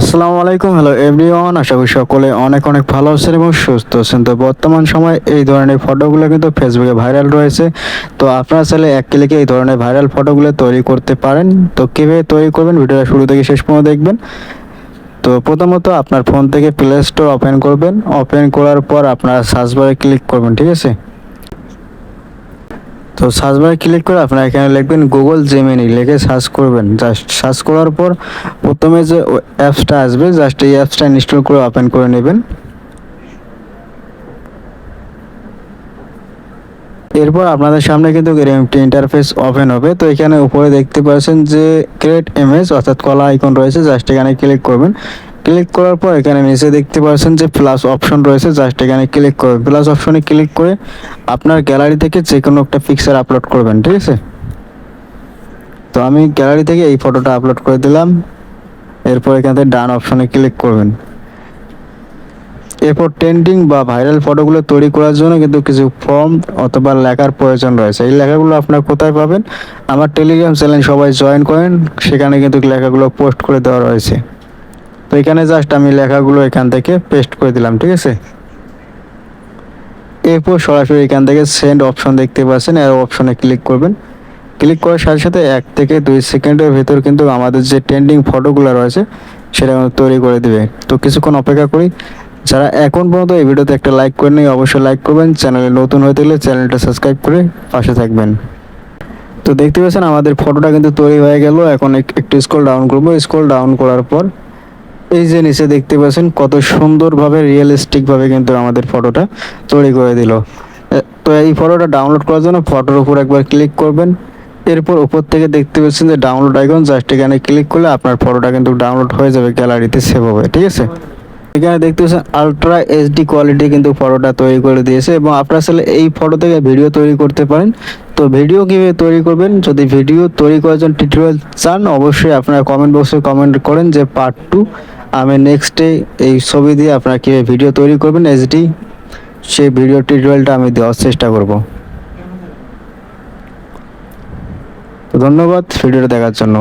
আসসালামু আলাইকুম। Hello everyone আশা করি সকলে অনেক অনেক ভালো আছেন এবং সুস্থ আছেন। তো বর্তমান সময় এই ধরনের ফটোগুলো কিন্তু ফেসবুকে ভাইরাল রয়েছে। তো আপনারা চাইলে এক ক্লিকে এই ধরনের ভাইরাল ফটোগুলো তৈরি করতে পারেন। তো কীভাবে তৈরি করবেন ভিডিওটা শুরু থেকে শেষ পর্যন্ত দেখবেন। তো প্রথমত আপনার ফোন থেকে প্লে স্টোর ওপেন করবেন। ওপেন করার পর আপনারা সার্চ বারে ক্লিক করবেন, ঠিক আছে? তো সার্চ বারে ক্লিক করে আপনারা এখানে লিখবেন গুগল জেমিনি লিখে সার্চ করবেন। জাস্ট সার্চ করার পর প্রথমে যে অ্যাপসটা আসবে জাস্ট এই অ্যাপসটা ইনস্টল করে ওপেন করে নেবেন। এরপর আপনাদের সামনে কিন্তু একটি ইন্টারফেস ওপেন হবে। তো এখানে উপরে দেখতে পাচ্ছেন যে ক্রিয়েট ইমেজ অর্থাৎ কলা আইকন রয়েছে জাস্ট এখানে ক্লিক করবেন। ক্লিক করার পর এখানে নিচে দেখতে পাচ্ছেন যে প্লাস অপশন রয়েছে জাস্ট এখানে ক্লিক করবেন প্লাস অপশনে ক্লিক করে আপনার গ্যালারি থেকে যে কোনো একটা পিকচার আপলোড করবেন, ঠিক আছে? তো আমি গ্যালারি থেকে এই ফটোটা আপলোড করে দিলাম। এরপর এখান থেকে ডান অপশনে ক্লিক করবেন। এরপর ট্রেন্ডিং বা ভাইরাল ফটোগুলো তৈরি করার জন্য কিন্তু কিছু ফর্ম অথবা লেখার প্রয়োজন রয়েছে। এই লেখাগুলো আপনার কোথায় পাবেন? আমার টেলিগ্রাম চ্যানেল সবাই জয়েন করেন। সেখানে কিন্তু লেখাগুলো পোস্ট করে দেওয়া রয়েছে। এখানে জাস্ট আমি লেখাগুলো এখান থেকে পেস্ট করে দিলাম, ঠিক আছে? এরপর সরাসরি এখান থেকে সেন্ড অপশন দেখতে পাচ্ছেন এর অপশনে ক্লিক করবেন। ক্লিক করার সাথে সাথে এক থেকে দুই সেকেন্ডের ভেতর কিন্তু আমাদের যে ট্রেন্ডিং ফটোগুলো রয়েছে, সেটা তৈরি করে দিবে। তো কিছুক্ষণ অপেক্ষা করি। যারা এখন পর্যন্ত এই ভিডিওতে একটা লাইক করেনি অবশ্যই লাইক করবেন। চ্যানেলে নতুন হয়ে থাকলে চ্যানেলটা সাবস্ক্রাইব করে পাশে থাকবেন। তো দেখতে পাচ্ছেন, আমাদের ফটোটা কিন্তু তৈরি হয়ে গেল। এখন একটু স্ক্রল ডাউন করব। স্ক্রল ডাউন করার পর এই যে নিচে দেখতে পাচ্ছেন, কত সুন্দরভাবে রিয়েলিস্টিকভাবে কিন্তু আমাদের ফটোটা তৈরি করে দিল। তো এই ফটোটা ডাউনলোড করার জন্য ফটোর উপর একবার ক্লিক করবেন। এরপর উপর থেকে দেখতে পাচ্ছেন যে ডাউনলোড আইকন জাস্ট এখানে ক্লিক করলে আপনার ফটোটা কিন্তু ডাউনলোড হয়ে যাবে গ্যালারিতে সেভ হবে, ঠিক আছে? এখানে দেখতে পাচ্ছেন আলট্রা এইচডি কোয়ালিটি কিন্তু ফটোটা তৈরি করে দিয়েছে এবং আপনারা চাইলে এই ফটো থেকে ভিডিও তৈরি করতে পারেন। তো ভিডিও কীভাবে তৈরি করবেন? যদি ভিডিও তৈরি করার জন্য টিউটোরিয়াল চান, অবশ্যই আপনারা কমেন্ট বক্সে কমেন্ট করেন যে পার্ট টু আমি নেক্সটে এই ছবি দিয়ে আপনারা কীভাবে ভিডিও তৈরি করবেন এইচডি সেই ভিডিও টিউটোরিয়ালটা আমি দেওয়ার চেষ্টা করব। তো ধন্যবাদ ভিডিওটা দেখার জন্য।